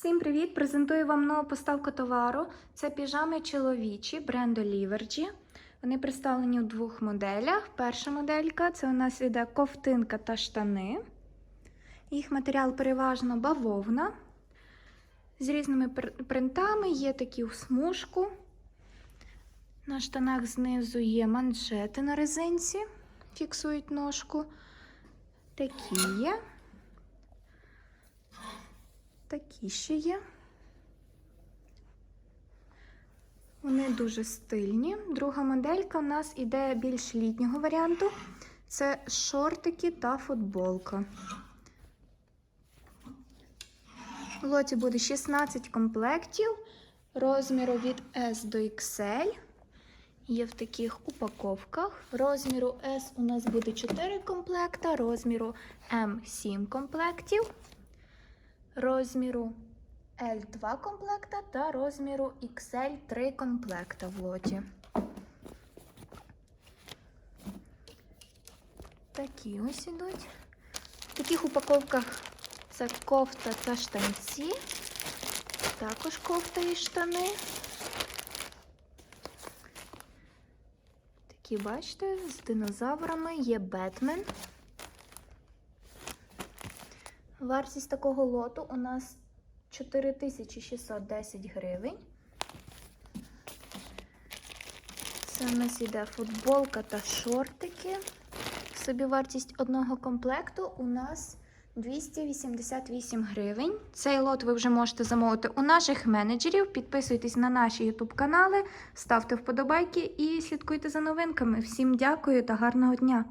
Всім привіт! Презентую вам нову поставку товару. Це піжами чоловічі бренду Livergy. Вони представлені у двох моделях. Перша моделька це у нас іде ковтинка та штани. Їх матеріал переважно бавовна. З різними принтами є такі у смужку. На штанах знизу є манжети на резинці, фіксують ножку. Такі є. Такі ще є. Вони дуже стильні. Друга моделька у нас іде більш літнього варіанту. Це шортики та футболка. В лоті буде 16 комплектів розміру від S до XL. Є в таких упаковках. Розміру S у нас буде 4 комплекта, розміру M 7 комплектів розміру L2 комплекта та розміру XL 3 комплекта в лоті. Такі ось ідуть. В таких упаковках це кофта та штанці. Також кофта і штани. Такі, бачите, з динозаврами є Бетмен. Вартість такого лоту у нас 4610 гривень. Це у нас іде футболка та шортики. Собівартість одного комплекту у нас 288 гривень. Цей лот ви вже можете замовити у наших менеджерів. Підписуйтесь на наші YouTube канали, ставте вподобайки і слідкуйте за новинками. Всім дякую та гарного дня!